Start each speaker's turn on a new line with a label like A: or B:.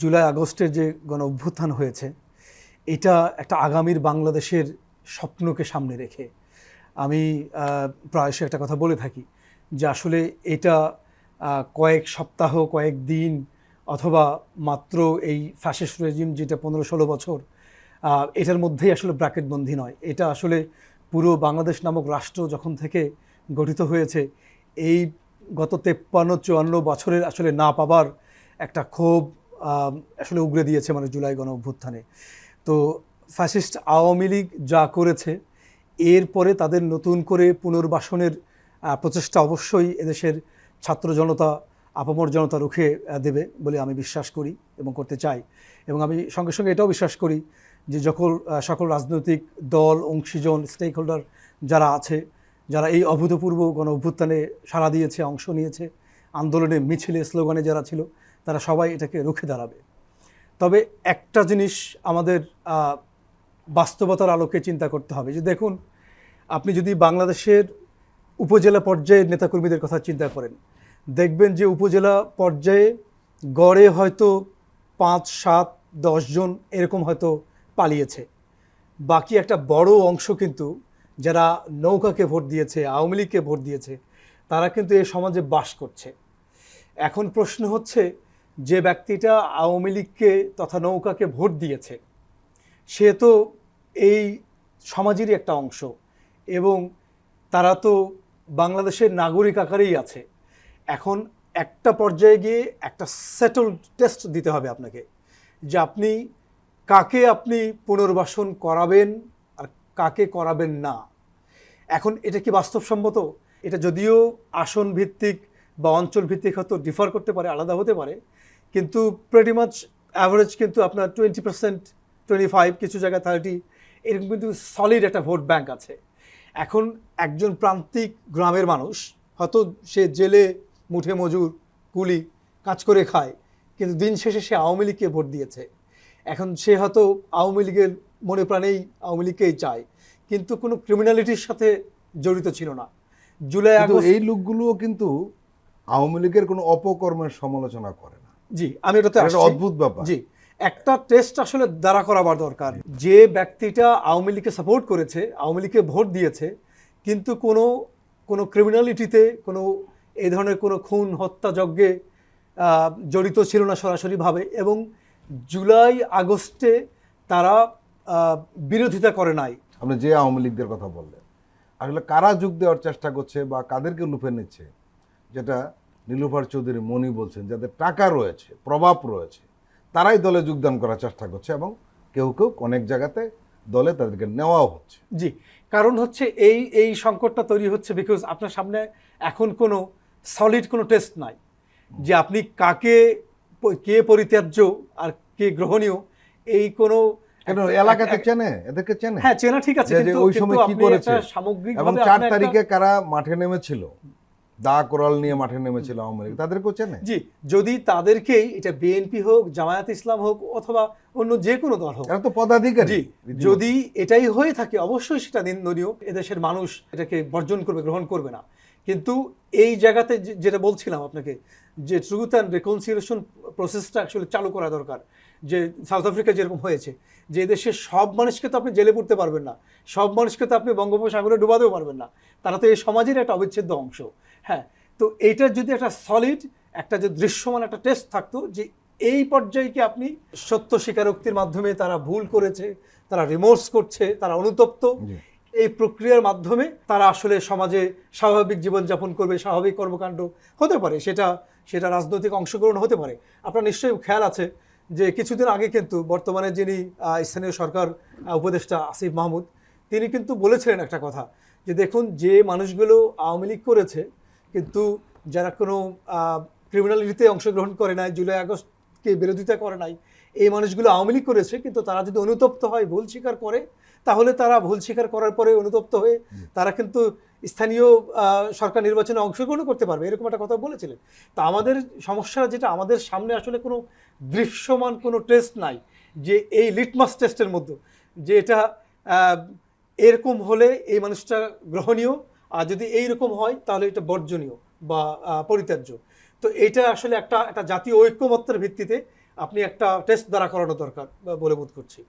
A: জুলাই আগস্টের যে গণ অভ্যুত্থান হয়েছে, এটা একটা আগামীর বাংলাদেশের স্বপ্নকে সামনে রেখে। আমি প্রায়শই একটা কথা বলে থাকি যে আসলে এটা কয়েক সপ্তাহ, কয়েক দিন অথবা মাত্র এই ফ্যাসিস্ট রেজিম যেটা পনেরো ষোলো বছর এটার মধ্যেই আসলে ব্র্যাকেটবন্দি নয়। এটা আসলে পুরো বাংলাদেশ নামক রাষ্ট্র যখন থেকে গঠিত হয়েছে, এই গত তেপ্পান্ন, চুয়ান্ন বছরের আসলে না পাবার একটা ক্ষোভ আসলে উগরে দিয়েছে মানে জুলাই গণ অভ্যুত্থানে। তো ফ্যাসিস্ট আওয়ামী লীগ যা করেছে, এরপরে তাদের নতুন করে পুনর্বাসনের প্রচেষ্টা অবশ্যই এদেশের ছাত্র জনতা, আপামর জনতা রুখে দেবে বলে আমি বিশ্বাস করি এবং করতে চাই। এবং আমি সঙ্গে সঙ্গে এটাও বিশ্বাস করি যে যখন সকল রাজনৈতিক দল, অংশীজন স্টেক হোল্ডার যারা আছে, যারা এই অভূতপূর্ব গণ অভ্যুত্থানে সাড়া দিয়েছে, অংশ নিয়েছে আন্দোলনে মিছিলে স্লোগানে যারা ছিল, তারা সবাই এটাকে রুখে দাঁড়াবে। তবে একটা জিনিস আমাদের বাস্তবতার আলোকে চিন্তা করতে হবে যে দেখুন, আপনি যদি বাংলাদেশের উপজেলা পর্যায়ের নেতাকর্মীদের কথা চিন্তা করেন, দেখবেন যে উপজেলা পর্যায়ে গড়ে হয়তো পাঁচ, সাত জন এরকম হয়তো পালিয়েছে। বাকি একটা বড় অংশ কিন্তু যারা নৌকাকে ভোট দিয়েছে, আওয়ামী লীগকে ভোট দিয়েছে তারা কিন্তু এই সমাজে বাস করছে। এখন প্রশ্ন হচ্ছে, যে ব্যক্তিটা আওয়ামী লীগকে তথা নৌকাকে ভোট দিয়েছে, সে তো এই সমাজেরই একটা অংশ এবং তারা তো বাংলাদেশের নাগরিক আকারেই আছে। এখন একটা পর্যায়ে গিয়ে একটা সেটল টেস্ট দিতে হবে আপনাকে, যে আপনি কাকে আপনি পুনর্বাসন করাবেন আর কাকে করাবেন না। এখন এটা কি বাস্তবসম্মত? এটা যদিও আসন ভিত্তিক বা অঞ্চল ভিত্তিক হয়তো ডিফার করতে পারে, আলাদা হতে পারে, কিন্তু প্রেটি মাচ অ্যাভারেজ কিন্তু আপনার টোয়েন্টি পার্সেন্ট টোয়েন্টি ফাইভ কিছু জায়গায় থার্টি এরকম কিন্তু সলিড একটা ভোট ব্যাংক আছে। এখন একজন প্রান্তিক গ্রামের মানুষ, হয়তো সে জেলে, মুঠে মজুর, কুলি, কাজ করে খায়, কিন্তু দিন শেষে সে আওয়ামী লীগকে ভোট দিয়েছে। এখন সে হয়তো আওয়ামী লীগের মনে প্রাণেই আওয়ামী লীগকেই চায়, কিন্তু কোনো ক্রিমিনালিটির সাথে জড়িত ছিল না। জুলাই আগস্ট
B: এই লোকগুলোও কিন্তু আওয়ামী লীগের কোনো অপকর্মের সমালোচনা করে না।
A: জি আমি এটাতে
B: অদ্ভুত ব্যাপার।
A: জি একটা টেস্ট আসলে দ্বারা করাবার দরকার। যে ব্যক্তিটা আওয়ামী লীগকে সাপোর্ট করেছে আওয়ামী লীগকে ভোট দিয়েছে কিন্তু কোনো কোনো ক্রিমিনালিটিতে কোনো এই ধরনের কোনো খুন হত্যাযজ্ঞে আহ, জড়িত ছিল না সরাসরিভাবে এবং জুলাই আগস্টে তারা বিরোধিতা করে নাই।
B: আপনি যে আওয়ামী লীগদের কথা বললেন আসলে কারা যোগ দেওয়ার চেষ্টা করছে বা কাদেরকে লুপে নিচ্ছে? যেটা নীলুফার চৌধুরী মনি বলছেন, যাদের টাকা রয়েছে, প্রভাব রয়েছে, তারাই দলে যোগদান করার চেষ্টা করছে এবং কেউ কেউ অনেক জায়গাতে দলে তাদেরকে নেওয়াও হচ্ছে।
A: জি, কারণ হচ্ছে এই এই সংকটটা তৈরি হচ্ছে বিকজ আপনার সামনে এখন কোনো সলিড কোনো টেস্ট নাই। যে আপনি কাকে, কে পরিত্যাজ্য আর কে গ্রহণীয়, এই কোনো
B: কেন এলাকাতে চেনে? এদেরকে চেনে?
A: হ্যাঁ চেনা ঠিক আছে
B: যে- যে
A: কিন্তু
B: ওই সময় কি করেছে?
A: সামগ্রিক
B: এবং চার তারিখে কারা মাঠে নেমেছিল? দা কোরাল নিয়ে মাঠে নেমেছিল আওয়ামী লীগ। তাদেরকেও চেনে?
A: জি যদি তাদেরকেই এটা বিএনপি হোক জামায়াত ইসলাম হোক অথবা অন্য যে কোনো দল হোক।
B: এরা তো পদাধিকারী
A: যদি এটাই হয়ে থাকে অবশ্যই সেটা নিন্দনীয়। এদেশের মানুষ এটাকে বর্জন করবে গ্রহণ করবে না। কিন্তু এই জায়গাতে যেটা বলছিলাম আপনাকে যে ট্রুথ অ্যান্ড রেকনসিলিয়েশন প্রসেসটা অ্যাকচুয়ালি চালু করা দরকার। যে সাউথ আফ্রিকা যেরকম হয়েছে যে এদেশের সব মানুষকে তো আপনি জেলে পড়তে পারবেন না। সব মানুষকে তো আপনি বঙ্গোপসাগরে ডুবাতেও পারবেন না। তারা তো এই সমাজের একটা অবিচ্ছেদ্য অংশ। হ্যাঁ তো এইটার যদি একটা সলিড একটা যে দৃশ্যমান একটা টেস্ট থাকতো যে এই পর্যায়ে কি আপনি সত্য স্বীকারোক্তির মাধ্যমে তারা ভুল করেছে তারা রিমোর্স করছে তারা অনুতপ্ত এই প্রক্রিয়ার মাধ্যমে তারা আসলে সমাজে স্বাভাবিক জীবনযাপন করবে স্বাভাবিক কর্মকাণ্ড হতে পারে সেটা সেটা রাজনৈতিক অংশগ্রহণ হতে পারে। আপনার নিশ্চয়ই খেয়াল আছে যে কিছুদিন আগে কিন্তু বর্তমানে যিনি স্থানীয় সরকার উপদেষ্টা আসিফ মাহমুদ, তিনি কিন্তু বলেছিলেন একটা কথা যে দেখুন, যে মানুষগুলো আওয়ামী লীগ করেছে, কিন্তু যারা কোনো ক্রিমিনালিটিতে অংশগ্রহণ করে নাই, জুলাই আগস্টকে বিরোধিতা করে নাই, এই মানুষগুলো আওয়ামী লীগ করেছে, কিন্তু তারা যদি অনুতপ্ত হয়, ভুল স্বীকার করে তাহলে তারা ভুল স্বীকার করার পরে অনুতপ্ত হয়ে তারা কিন্তু স্থানীয় সরকার নির্বাচনে অংশগ্রহণ করতে পারবে। এরকম একটা কথা বলেছিলেন। তা আমাদের সমস্যা যেটা আমাদের সামনে আসলে কোনো দৃশ্যমান কোনো টেস্ট নাই যে এই লিটমাস টেস্টের মধ্যে। যে এটা এরকম হলে এই মানুষটা গ্রহণীয় আর যদি এইরকম হয় তাহলে এটা বর্জনীয় বা পরিত্যাজ্য। তো এটা আসলে একটা একটা জাতীয় ঐক্যমত্যের ভিত্তিতে আপনি একটা টেস্ট দ্বারা করানো দরকার বা বলে বোধ করছি।